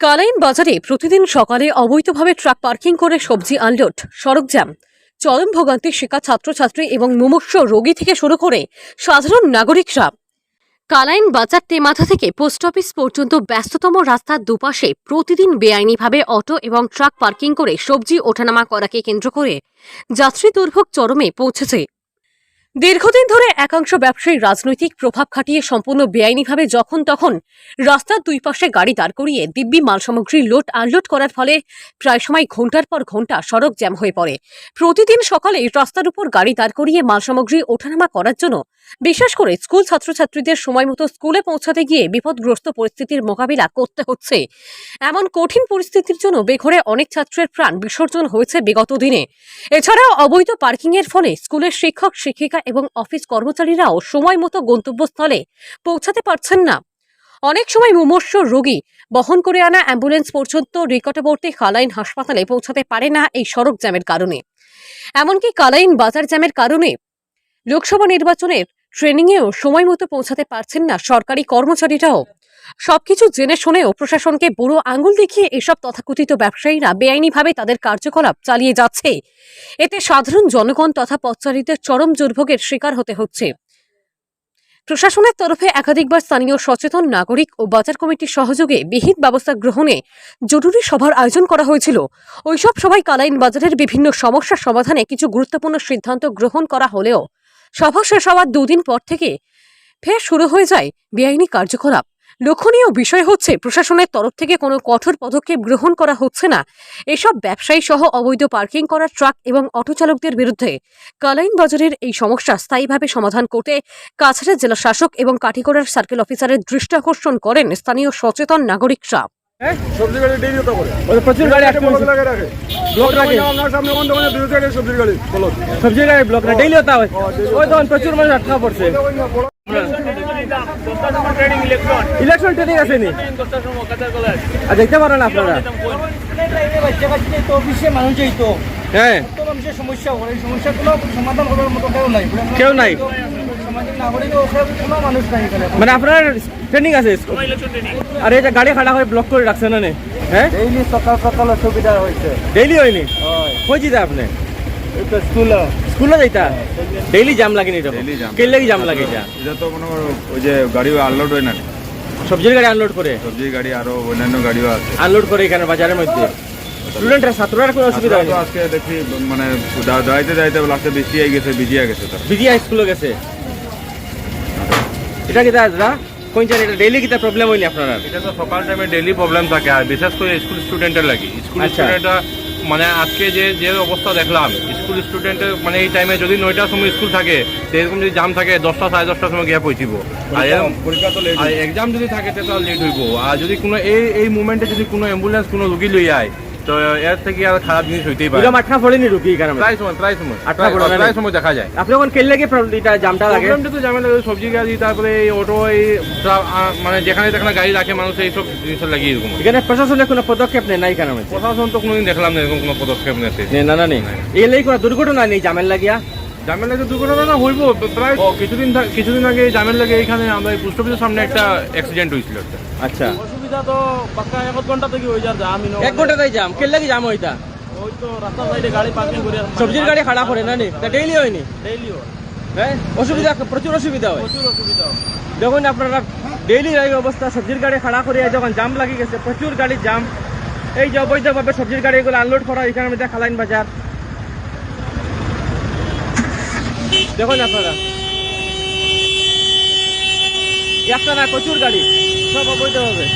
কালাইন বাজারে প্রতিদিন সকালে অবৈধভাবে ট্রাক পার্কিং করে সবজি আনলোড, সড়ক জ্যাম। চরম ভোগান্তির শিকার ছাত্রছাত্রী এবং মুমূর্ষ রোগী থেকে শুরু করে সাধারণ নাগরিকরা। কালাইন বাজার মাথা থেকে পোস্ট অফিস পর্যন্ত ব্যস্ততম রাস্তার দুপাশে প্রতিদিন বেআইনিভাবে অটো এবং ট্রাক পার্কিং করে সবজি ওঠানামা করাকে কেন্দ্র করে যাত্রী দুর্ভোগ চরমে পৌঁছেছে। দীর্ঘদিন ধরে একাংশ ব্যবসায়ী রাজনৈতিক প্রভাব খাটিয়ে সম্পূর্ণ বেআইনিভাবে যখন তখন রাস্তার দুই পাশে গাড়ি দাঁড় করিয়ে দিব্যি মাল সামগ্রী লোড আনলোড করার ফলে প্রায় সময় ঘণ্টার পর ঘণ্টা সড়ক জ্যাম হয়ে পড়ে। প্রতিদিন সকালে রাস্তার উপর গাড়ি দাঁড় করিয়ে মাল সামগ্রী ওঠানামা করার জন্য বিশেষ করে স্কুল ছাত্রছাত্রীদের সময় মতো স্কুলে পৌঁছাতে গিয়ে বিপদগ্রস্ত পরিস্থিতির মোকাবিলা করতে হচ্ছে। এমন কঠিন পরিস্থিতির জন্য বেঘরে অনেক ছাত্রের প্রাণ বিসর্জন হয়েছে বিগত দিনে। এছাড়াও অবৈধ পার্কিংয়ের ফলে স্কুলের শিক্ষক, শিক্ষিকা এবং অফিস কর্মচারীরাও সময় মতো গন্তব্যস্থলে পৌঁছাতে পারছেন না। অনেক সময় মুমর্ষ রোগী বহন করে আনা অ্যাম্বুলেন্স পর্যন্ত নিকটবর্তী কালাইন হাসপাতালে পৌঁছাতে পারে না এই সড়ক জ্যামের কারণে। এমনকি কালাইন বাজার জ্যামের কারণে লোকসভা নির্বাচনের ট্রেনিংয়েও সময় মতো পৌঁছাতে পারছেন না সরকারি কর্মচারীরাও। সবকিছু জেনে শুনেও প্রশাসনকে বুড়ো আঙুল দেখিয়ে এসব তথাকথিত ব্যবসায়ীরা বেআইনিভাবে তাদের কার্যকলাপ চালিয়ে যাচ্ছে। এতে সাধারণ জনগণ তথা পথচারীদের চরম দুর্ভোগের শিকার হতে হচ্ছে। প্রশাসনের তরফে একাধিকবার স্থানীয় সচেতন নাগরিক ও বাজার কমিটির সহযোগে বিহিত ব্যবস্থা গ্রহণে জরুরি সভার আয়োজন করা হয়েছিল। ওইসব সভায় কালাইন বাজারের বিভিন্ন সমস্যা সমাধানে কিছু গুরুত্বপূর্ণ সিদ্ধান্ত গ্রহণ করা হলেও সভা শেষ হওয়ার দুদিন পর থেকে ফের শুরু হয়ে যায় বেআইনি কার্যকলাপ। লক্ষণীয় বিষয় হচ্ছে প্রশাসনের তরফ থেকে কোনো কঠোর পদক্ষেপ গ্রহণ করা হচ্ছে না। এসব ব্যবসায়ী সহ অবৈধ পার্কিং করা ট্রাক এবং অটো চালকদের বিরুদ্ধে কালাইন বাজারের এই সমস্যা স্থায়ীভাবে সমাধান করতে কাছাড়া জেলা শাসক এবং কাঠিগড়ার সার্কেল অফিসারের দৃষ্টি আকর্ষণ করেন স্থানীয় সচেতন নাগরিকরা। সবজি গাড়ি ডেলি হতে পারে প্রচুর গাড়ি আটকে লাগে রাখে। ব্লক রাখে। আপনার সামনে বন্ধ করে বিরুদ্ধে গাড়ি সবজি গাড়ি বলো সবজি গাড়ি ব্লক না ডেইলি হতা হয়। ওই তখন প্রচুর মানুষ আটকা পড়ছে। ইলেকশন ট্রেনিং আছে নি? আর দেখতে পারেন আপনারা। মানুষ হ্যাঁ। সমস্যা হয় এই সমস্যাগুলো সমাধান করার মতো কেউ নাই। কেউ নাই। মানে আপনার ট্রেনিং আছে? আর এই যে গাড়ি খাড়া করে ব্লক করে রাখছে না? হ্যাঁ? ডেইলি সকাল সকাল সুবিধা হয়েছে। ডেইলি হয়নি? কই যেতে আপনি? স্কুল স্কুলে যাইতা? ডেইলি জাম লাগে নি Daily jam. কে লাগি। জাম লাগে এটা? এটা তো মনে ওই যে গাড়ি আনলোড হয় না? সবজির গাড়ি আনলোড করে? সবজি গাড়ি আরও অন্যান্য গাড়িও আছে। আনলোড করে এখানে বাজারের মধ্যে? স্টুডেন্টরা ছাত্ররা কোনো অসুবিধা হয়নি? আজকে দেখি মানে দাঁড়াইতে দাঁড়াইতে লাস্টে বৃষ্টি হয়ে গেছে ভিজিয়ে গেছে তো বিজিআই স্কুলে গেছে? এটা কি দাদা কোন জানি এটা ডেইলি কিটা প্রবলেম হয়নি আপনারা এটা তো সকাল টাইমে ডেইলি প্রবলেম থাকে আর বিশেষ করে স্কুল স্টুডেন্টের লাগে। স্কুল আচ্ছা। স্টুডেন্টরা মানে আজকে যে যে অবস্থা দেখলাম স্কুল স্টুডেন্টের মানে এই টাইমে যদি নয়টার সময় স্কুল থাকে সেরকম যদি জাম থাকে দশটা সাড়ে দশটার সময় গিয়ে পৌঁছিব আর এক্সাম যদি থাকে তো লেট হইব। আর যদি কোনো এই এই মুভমেন্টে যদি কোনো অ্যাম্বুলেন্স কোনো রুগী লই আয় তো এর থেকে আর খারাপ জিনিস হইতেই পারে। এরকম আটকা পড়েনি রুকি প্রায় সময় প্রায় সময় প্রায়- পড়ে প্রায় সময় দেখা যায়। আপনি কেলে লাগে এটা জামটা লাগে? প্রবলেমটা তো ঝামেলা ওই সবজি গাড়ি তারপরে এই অটো এই মানে যেখানে যেখানে গাড়ি রাখে মানুষ এইসব জিনিসের লাগিয়ে এরকম। এখানে প্রশাসনের কোনো পদক্ষেপ নেই না এখানে প্রশাসন তো কোনোদিন দেখলাম না এরকম কোনো পদক্ষেপ নেই না না নেই। এই লাগি কোনো দুর্ঘটনা নেই জামেল লাগিয়া জামের লাগে দুর্ঘটনা না হইব প্রায় কিছুদিন কিছুদিন আগে জামের লাগে এখানে আমরা এই পোস্ট অফিসের সামনে একটা অ্যাক্সিডেন্ট হয়েছিল একটা। আচ্ছা। তো পাক্কা এক ঘণ্টা থেকে হয়ে যায় আমি এক ঘণ্টা তাই জাম কেলে লাগি জাম হইতা ওই তো রাস্তা সাইডে গাড়ি পার্কিং করে সবজির গাড়ি খাড়া করে না নি? ডেইলি হয়নি ডেইলি হয়। হ্যাঁ অসুবিধা প্রচুর অসুবিধা হয়। প্রচুর অসুবিধা হয়। দেখুন আপনারা ডেইলি এই অবস্থা সবজির গাড়ি খাড়া করে যখন জাম লাগি গেছে প্রচুর গাড়ির জাম। এই যে অবৈধভাবে সবজির গাড়ি এগুলো আনলোড করা এখানে মধ্যে খালাইন বাজার দেখুন আপনারা একটা না প্রচুর গাড়ি। সব অবৈধভাবে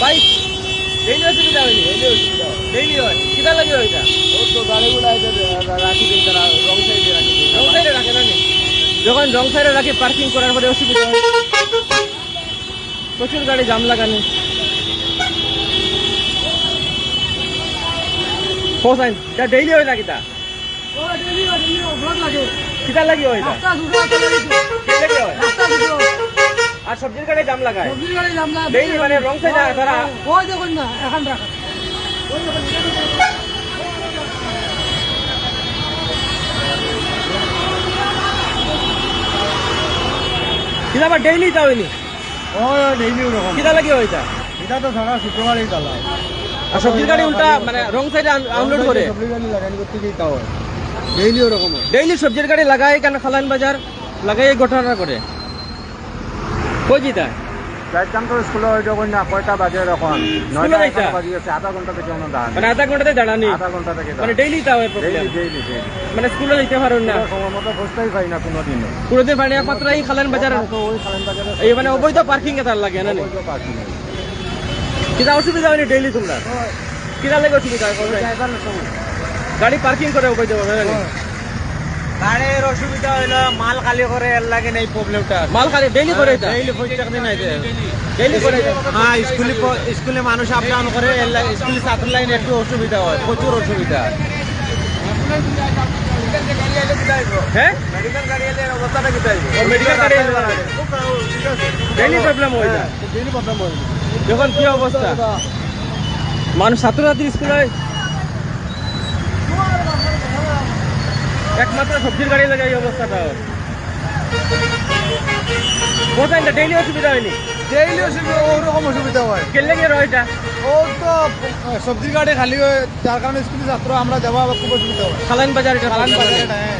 ভাই ডেইলি অসুবিধা হয়নি ডেইলি হয়। কিটা লাগে ওইটা? ওই তো গাড়িগুলো রাখি দিন তারা রং সাইডে রাখি রং সাইডে রাখে না যখন রং সাইডে রাখে পার্কিং করার পরে অসুবিধা হয়। প্রচুর গাড়ি জাম লাগানি। হোসাইন এটা ডেইলি হয় না কিটা কিটা লাগি হয় হয় আর সবজির গাড়ি জাম লাগায় ডেইলি মানে রং সাইডে তারা কিনা আবার ডেইলি যাওয়নি ওই ডেইলি ওরকম কিনা লাগি হইতা এটা তো সারা শুক্রবারই চালা আর সবজির গাড়ি উল্টা মানে রং সাইডে আনলোড করে সবজি গাড়ি লাগানি করতে গিয়ে তাও ডেইলি ওরকম ডেইলি সবজির গাড়ি লাগাই কেন খালান বাজার? লাগাই এই ঘটনা করে। কই জিতা? যাইতাম স্কুলে ওই যখন না কয়টা বাজে এখন নয়টা বাজে গেছে আধা ঘণ্টা থেকে অন্য দাঁড়ান। মানে আধা ঘন্টাতে দাঁড়ানি? আধা ঘণ্টা থেকে মানে ডেইলি তাও প্রবলেম ডেইলি ডেইলি ডেইলি মানে স্কুলে যেতে পারেন না। সময় মতো বসতেই পাই না কোনো দিনও কোনোদিন মানে একমাত্র এই খালান বাজার। ওই খালেন বাজারে এই মানে অবৈধ পার্কিং এ তার লাগে না নি? ওই পাখি অসুবিধা হয়নি ডেইলি তোমরা? কিনা লাগে অসুবিধা হয়? গাড়ি পার্কিং করে অবৈধ ভাবে না গাড়ির অসুবিধা হইল মাল খালি করে এর লাগে এই প্রবলেমটা। মাল খালি ডেইলি করে এটা? ডেইলি প্রত্যেক দিন আইতে ডেইলি করে হ্যাঁ স্কুলে স্কুলে মানুষ আপ ডাউন করে এর লাগে স্কুলে ছাত্র লাইন একটু অসুবিধা হয় প্রচুর অসুবিধা। হ্যাঁ? মেডিকেল গাড়ি এলে অবস্থাটা কি তাই? মেডিকেল গাড়ি ডেইলি প্রবলেম হয় এটা। ডেইলি প্রবলেম হয়। যখন কি অবস্থা। মানুষ ছাত্রছাত্রী স্কুলে একমাত্র সবজির গাড়ি লাগে এই অবস্থাটা কোথায় ডেইলি অসুবিধা হয়নি? ডেইলি অসুবিধা ওরকম অসুবিধা হয়। কেলে গিয়ে রয়টা ও তো সবজির গাড়ি খালি হয় যার কারণে স্কুল ছাত্র আমরা যাওয়া খুব অসুবিধা হয়। খালান বাজার বাজার বাজারে হ্যাঁ।